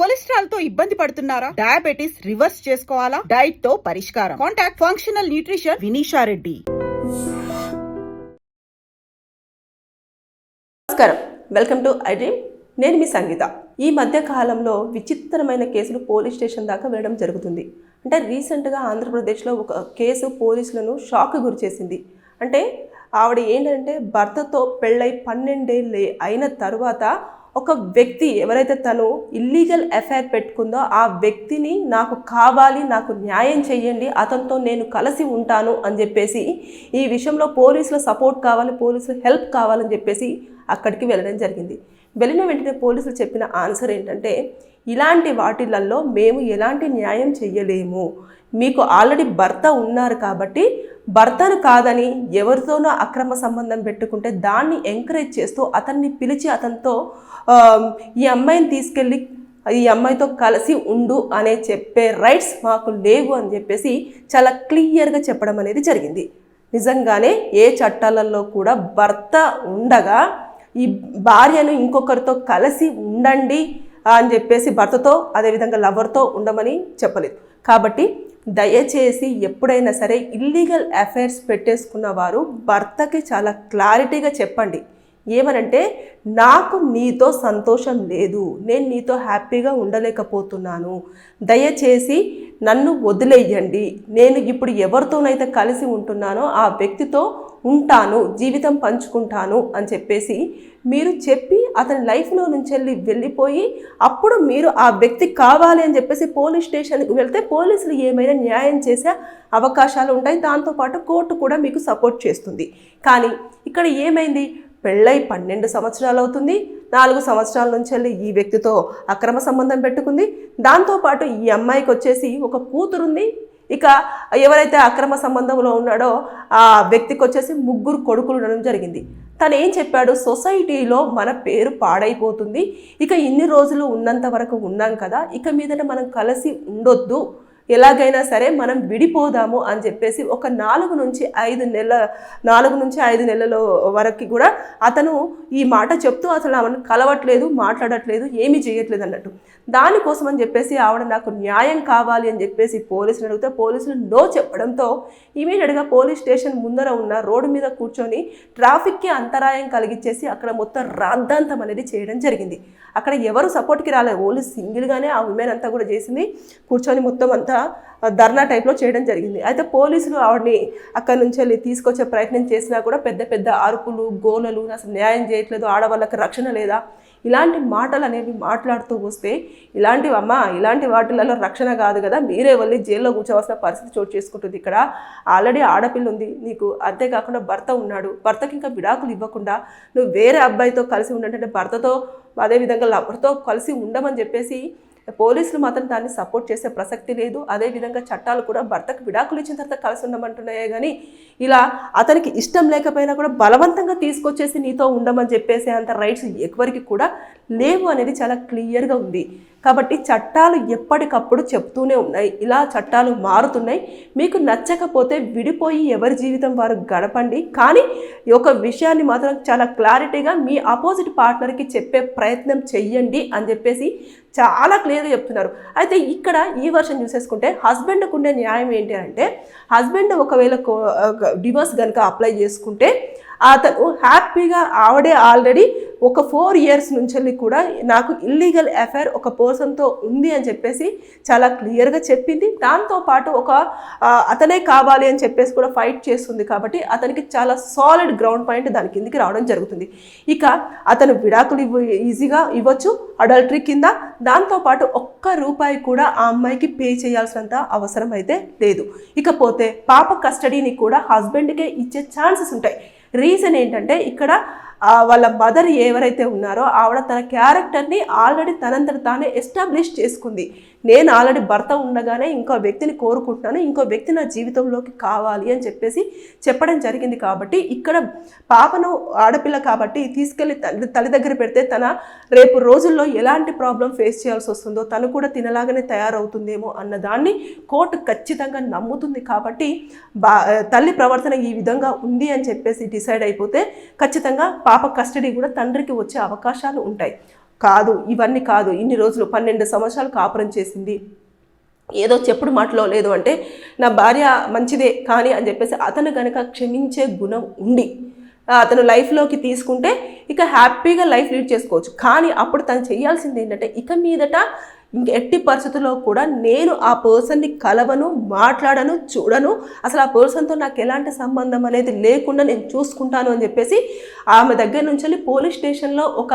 కొలెస్ట్రాల్తో ఇబ్బంది పడుతున్నారా? Diabetes reverse చేసుకోవాలా? డైట్తో పరిష్కారం. Contact functional nutrition Vineesha Reddy. నమస్కారం. Welcome to iDream. నేను మీ సంగీత. ఈ మధ్య కాలంలో విచిత్రమైన కేసులు పోలీస్ స్టేషన్ దాకా వెళ్ళడం జరుగుతుంది. అంటే రీసెంట్గా ఆంధ్రప్రదేశ్లో ఒక కేసు పోలీసులను షాక్ గురిచేసింది అంటే ఆవిడ ఏంటంటే భర్తతో పెళ్ళై పన్నెండేళ్ళు అయిన తర్వాత ఒక వ్యక్తి ఎవరైతే తను ఇల్లీగల్ అఫైర్ పెట్టుకుందో ఆ వ్యక్తిని నాకు కావాలి నాకు న్యాయం చేయండి అతనితో నేను కలిసి ఉంటాను అని చెప్పేసి ఈ విషయంలో పోలీసుల సపోర్ట్ కావాలి పోలీసుల హెల్ప్ కావాలని చెప్పేసి అక్కడికి వెళ్ళడం జరిగింది. వెళ్ళిన వెంటనే పోలీసులు చెప్పిన ఆన్సర్ ఏంటంటే ఇలాంటి వాటిలలో మేము ఎలాంటి న్యాయం చెయ్యలేము. మీకు ఆల్రెడీ భర్త ఉన్నారు కాబట్టి భర్తను కాదని ఎవరితోనో అక్రమ సంబంధం పెట్టుకుంటే దాన్ని ఎంకరేజ్ చేస్తూ అతన్ని పిలిచి అతనితో ఈ అమ్మాయిని తీసుకెళ్ళి ఈ అమ్మాయితో కలిసి ఉండు అనే చెప్పే రైట్స్ మాకు లేవు అని చెప్పేసి చాలా క్లియర్గా చెప్పడం అనేది జరిగింది. నిజంగానే ఏ చట్టాలలో కూడా భర్త ఉండగా ఈ భార్యను ఇంకొకరితో కలిసి ఉండండి అని చెప్పేసి భర్తతో అదేవిధంగా లవర్తో ఉండమని చెప్పలేదు. కాబట్టి దయచేసి ఎప్పుడైనా సరే ఇల్లీగల్ అఫైర్స్ పెట్టేసుకున్న వారు భర్తకి చాలా క్లారిటీగా చెప్పండి. ఏమనంటే నాకు నీతో సంతోషం లేదు. నేను నీతో హ్యాపీగా ఉండలేకపోతున్నాను. దయచేసి నన్ను వదిలేయండి. నేను ఇప్పుడు ఎవరితోనైతే కలిసి ఉంటున్నానో ఆ వ్యక్తితో ఉంటాను. జీవితం పంచుకుంటాను. అని చెప్పేసి మీరు చెప్పి అతని లైఫ్లో నుంచి వెళ్ళి వెళ్ళిపోయి అప్పుడు మీరు ఆ వ్యక్తి కావాలి అని చెప్పేసి పోలీస్ స్టేషన్కి వెళ్తే పోలీసులు ఏమైనా న్యాయం చేసే అవకాశాలు ఉంటాయి. దాంతోపాటు కోర్టు కూడా మీకు సపోర్ట్ చేస్తుంది. కానీ ఇక్కడ ఏమైంది? పెళ్ళై పన్నెండు సంవత్సరాలు అవుతుంది నాలుగు సంవత్సరాల నుంచి వెళ్ళి ఈ వ్యక్తితో అక్రమ సంబంధం పెట్టుకుంది. దాంతోపాటు ఈ అమ్మాయికి వచ్చేసి ఒక కూతురుంది. ఇక ఎవరైతే అక్రమ సంబంధంలో ఉన్నాడో ఆ వ్యక్తికి వచ్చేసి ముగ్గురు కొడుకులు ఉండడం జరిగింది. తను ఏం చెప్పాడు? సొసైటీలో మన పేరు పాడైపోతుంది. ఇక ఇన్ని రోజులు ఉన్నంత వరకు ఉన్నాం కదా. ఇక మీదట మనం కలిసి ఉండొద్దు. ఎలాగైనా సరే మనం విడిపోదాము అని చెప్పేసి ఒక నాలుగు నుంచి ఐదు నెలల నాలుగు నుంచి ఐదు నెలల వరకు కూడా అతను ఈ మాట చెప్తూ అసలు ఆమెను కలవట్లేదు మాట్లాడట్లేదు ఏమీ చేయట్లేదు అన్నట్టు. దానికోసం అని చెప్పేసి ఆవిడ నాకు న్యాయం కావాలి అని చెప్పేసి పోలీసులు అడిగితే పోలీసులు నో చెప్పడంతో ఇమీడియట్గా పోలీస్ స్టేషన్ ముందర ఉన్న రోడ్డు మీద కూర్చొని ట్రాఫిక్కి అంతరాయం కలిగించేసి అక్కడ మొత్తం రాద్ధాంతం అనేది చేయడం జరిగింది. అక్కడ ఎవరు సపోర్ట్కి రాలేదు ఓన్లీ సింగిల్గానే ఆ ఉమెన్ అంతా కూడా చేసింది. కూర్చొని మొత్తం అంతా ధర్నా టైప్లో చేయడం జరిగింది. అయితే పోలీసులు ఆవిడని అక్కడి నుంచి వెళ్ళి తీసుకొచ్చే ప్రయత్నం చేసినా కూడా పెద్ద పెద్ద అరుపులు గోలలు అసలు న్యాయం చేయట్లేదు ఆడవాళ్ళకి రక్షణ లేదా ఇలాంటి మాటలు అనేవి మాట్లాడుతూ వస్తే ఇలాంటివి అమ్మ ఇలాంటి వాటిలలో రక్షణ కాదు కదా మీరే వెళ్ళి జైల్లో కూర్చోవలసిన పరిస్థితి చోటు చేసుకుంటుంది. ఇక్కడ ఆల్రెడీ ఆడపిల్ల ఉంది నీకు అంతేకాకుండా భర్త ఉన్నాడు భర్తకి ఇంకా విడాకులు ఇవ్వకుండా నువ్వు వేరే అబ్బాయితో కలిసి ఉండంటే భర్తతో అదేవిధంగా లవర్తో కలిసి ఉండమని చెప్పేసి పోలీసులు మాత్రం దాన్ని సపోర్ట్ చేసే ప్రసక్తి లేదు. అదేవిధంగా చట్టాలు కూడా భర్తకు విడాకులు ఇచ్చిన తర్వాత కలిసి ఉండమంటున్నాయే కానీ ఇలా అతనికి ఇష్టం లేకపోయినా కూడా బలవంతంగా తీసుకొచ్చేసి నీతో ఉండమని చెప్పేసి అంత రైట్స్ ఎవరికి కూడా లేవు అనేది చాలా క్లియర్గా ఉంది. కాబట్టి చట్టాలు ఎప్పటికప్పుడు చెప్తూనే ఉన్నాయి. ఇలా చట్టాలు మారుతున్నాయి. మీకు నచ్చకపోతే విడిపోయి ఎవరి జీవితం వారు గడపండి. కానీ ఈ ఒక విషయాన్ని మాత్రం చాలా క్లారిటీగా మీ ఆపోజిట్ పార్ట్నర్కి చెప్పే ప్రయత్నం చెయ్యండి అని చెప్పేసి చాలా క్లియర్గా చెప్తున్నారు. అయితే ఇక్కడ ఈ వర్షన్ చూసేసుకుంటే హస్బెండ్కు ఉండే న్యాయం ఏంటి అంటే హస్బెండ్ ఒకవేళ డివోర్స్ కనుక అప్లై చేసుకుంటే అతను హ్యాపీగా ఆవిడే ఆల్రెడీ ఒక ఫోర్ ఇయర్స్ నుంచి కూడా నాకు ఇల్లీగల్ అఫైర్ ఒక పర్సన్తో ఉంది అని చెప్పేసి చాలా క్లియర్గా చెప్పింది. దాంతోపాటు ఒక అతనే కావాలి అని చెప్పేసి కూడా ఫైట్ చేస్తుంది కాబట్టి అతనికి చాలా సాలిడ్ గ్రౌండ్ పాయింట్ దాని కిందికి రావడం జరుగుతుంది. ఇక అతను విడాకులు ఇవ్వ ఈజీగా ఇవ్వచ్చు అడల్టరీ కింద. దాంతోపాటు ఒక్క రూపాయి కూడా ఆ అమ్మాయికి పే చేయాల్సినంత అవసరం అయితే లేదు. ఇకపోతే పాప కస్టడీని కూడా హస్బెండ్కే ఇచ్చే ఛాన్సెస్ ఉంటాయి. రీజన్ ఏంటంటే ఇక్కడ వాళ్ళ మదర్ ఎవరైతే ఉన్నారో ఆవిడ తన క్యారెక్టర్ని ఆల్రెడీ తనంతట తానే ఎస్టాబ్లిష్ చేసుకుంది. నేను ఆల్రెడీ భర్త ఉండగానే ఇంకో వ్యక్తిని కోరుకుంటున్నాను ఇంకో వ్యక్తి నా జీవితంలోకి కావాలి అని చెప్పేసి చెప్పడం జరిగింది కాబట్టి ఇక్కడ పాపను ఆడపిల్ల కాబట్టి తీసుకెళ్ళి తల్లి తల్లి దగ్గర పెడితే తన రేపు రోజుల్లో ఎలాంటి ప్రాబ్లం ఫేస్ చేయాల్సి వస్తుందో తను కూడా తినలాగానే తయారవుతుందేమో అన్న దాన్ని కోర్టు ఖచ్చితంగా నమ్ముతుంది కాబట్టి బా తల్లి ప్రవర్తన ఈ విధంగా ఉంది అని చెప్పేసి డిసైడ్ అయిపోతే ఖచ్చితంగా పాప కస్టడీ కూడా తండ్రికి వచ్చే అవకాశాలు ఉంటాయి. కాదు ఇవన్నీ కాదు. ఇన్ని రోజులు పన్నెండు సంవత్సరాలు కాపురం చేసింది. ఏదో చెప్పుడు మాటలో లేదు అంటే నా భార్య మంచిదే కానీ అని చెప్పేసి అతను కనుక క్షమించే గుణం ఉండి అతను లైఫ్లోకి తీసుకుంటే ఇక హ్యాపీగా లైఫ్ లీడ్ చేసుకోవచ్చు. కానీ అప్పుడు తను చేయాల్సింది ఏంటంటే ఇక మీదట ఎట్టి పరిస్థితుల్లో కూడా నేను ఆ పర్సన్ని కలవను మాట్లాడను చూడను. అసలు ఆ పర్సన్తో నాకు ఎలాంటి సంబంధం అనేది లేకుండా నేను చూసుకుంటాను అని చెప్పేసి ఆమె దగ్గర నుంచి వెళ్ళి పోలీస్ స్టేషన్లో ఒక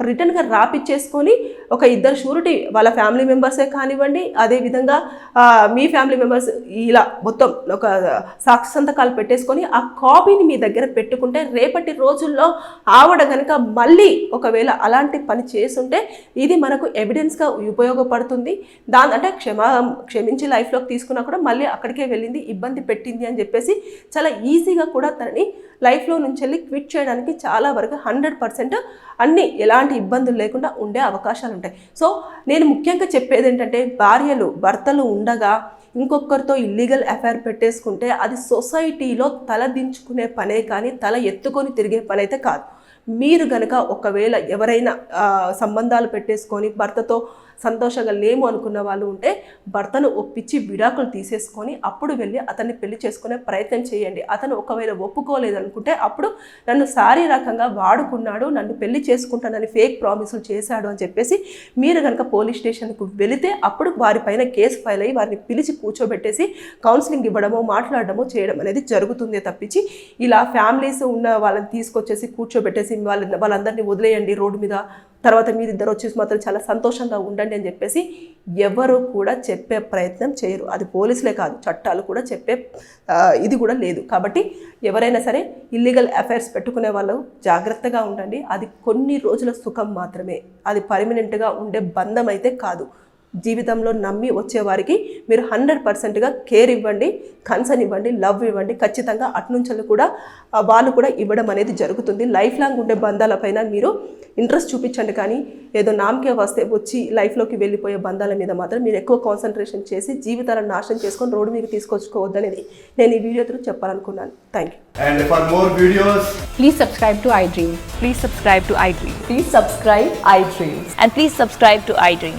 రిటర్న్గా రాపిచ్చేసుకొని ఒక ఇద్దరు షూరిటీ వాళ్ళ ఫ్యామిలీ మెంబర్సే కానివ్వండి అదేవిధంగా మీ ఫ్యామిలీ మెంబర్స్ ఇలా మొత్తం ఒక సాక్షి సంతకాలు పెట్టేసుకొని ఆ కాపీని మీ దగ్గర పెట్టుకుంటే రేపటి రోజుల్లో ఆవిడ కనుక మళ్ళీ ఒకవేళ అలాంటి పని చేస్తుంటే ఇది మనకు ఎవిడెన్స్గా ఉపయోగపడుతుంది. దాని అంటే క్షమా క్షమించి లైఫ్లోకి తీసుకున్నా కూడా మళ్ళీ అక్కడికే వెళ్ళింది ఇబ్బంది పెట్టింది అని చెప్పేసి చాలా ఈజీగా కూడా తనని లైఫ్లో నుంచి వెళ్ళి క్విట్ చేయడానికి చాలా వరకు హండ్రెడ్ పర్సెంట్ అన్ని ఎలాంటి ఇబ్బందులు లేకుండా ఉండే అవకాశాలు ఉంటాయి. సో నేను ముఖ్యంగా చెప్పేది ఏంటంటే భార్యలు భర్తలు ఉండగా ఇంకొకరితో ఇల్లీగల్ అఫైర్ పెట్టేసుకుంటే అది సొసైటీలో తల దించుకునే పనే కానీ తల ఎత్తుకొని తిరిగే పని అయితే కాదు. మీరు గనక ఒకవేళ ఎవరైనా సంబంధాలు పెట్టేసుకొని భర్తతో సంతోషంగా లేము అనుకున్న వాళ్ళు ఉంటే భర్తను ఒప్పించి విడాకులు తీసేసుకొని అప్పుడు వెళ్ళి అతన్ని పెళ్ళి చేసుకునే ప్రయత్నం చేయండి. అతను ఒకవేళ ఒప్పుకోలేదనుకుంటే అప్పుడు నన్ను శారీరకంగా వాడుకున్నాడు నన్ను పెళ్ళి చేసుకుంటానని ఫేక్ ప్రామిసులు చేశాడు అని చెప్పేసి మీరు కనుక పోలీస్ స్టేషన్కు వెళితే అప్పుడు వారిపైన కేసు ఫైల్ అయ్యి వారిని పిలిచి కూర్చోబెట్టేసి కౌన్సిలింగ్ ఇవ్వడమో మాట్లాడడమో చేయడం అనేది జరుగుతుంది తప్పించి ఇలా ఫ్యామిలీస్ ఉన్న వాళ్ళని తీసుకొచ్చేసి కూర్చోబెట్టేసి వాళ్ళ వాళ్ళందరినీ వదిలేయండి రోడ్డు మీద. తర్వాత మీరిద్దరు వచ్చేసి మాత్రం చాలా సంతోషంగా ఉండండి అని చెప్పేసి ఎవరు కూడా చెప్పే ప్రయత్నం చేయరు. అది పోలీసులే కాదు చట్టాలు కూడా చెప్పే ఇది కూడా లేదు. కాబట్టి ఎవరైనా సరే ఇల్లీగల్ అఫైర్స్ పెట్టుకునే వాళ్ళు జాగ్రత్తగా ఉండండి. అది కొన్ని రోజుల సుఖం మాత్రమే. అది పర్మనెంట్గా ఉండే బంధం అయితే కాదు. జీవితంలో నమ్మి వచ్చేవారికి మీరు హండ్రెడ్ పర్సెంట్గా కేర్ ఇవ్వండి కన్సర్న్ ఇవ్వండి లవ్ ఇవ్వండి ఖచ్చితంగా అట్నుంచలు కూడా వాళ్ళు కూడా ఇవ్వడం అనేది జరుగుతుంది లైఫ్ లాంగ్ ఉండే బంధాలపైన మీరు ఇంట్రెస్ట్ చూపించండి కానీ ఏదో నామకే వస్తే వచ్చి లైఫ్లోకి వెళ్ళిపోయే బంధాల మీద మాత్రం మీరు ఎక్కువ కాన్సన్ట్రేషన్ చేసి జీవితాలను నాశనం చేసుకొని రోడ్డు మీద తీసుకొచ్చుకోవద్దనేది నేను ఈ వీడియో త్రూ చెప్పాలనుకున్నాను thank you And for more videos, Please subscribe to iDream. Please subscribe to iDream. Please subscribe iDream. And please subscribe to iDream.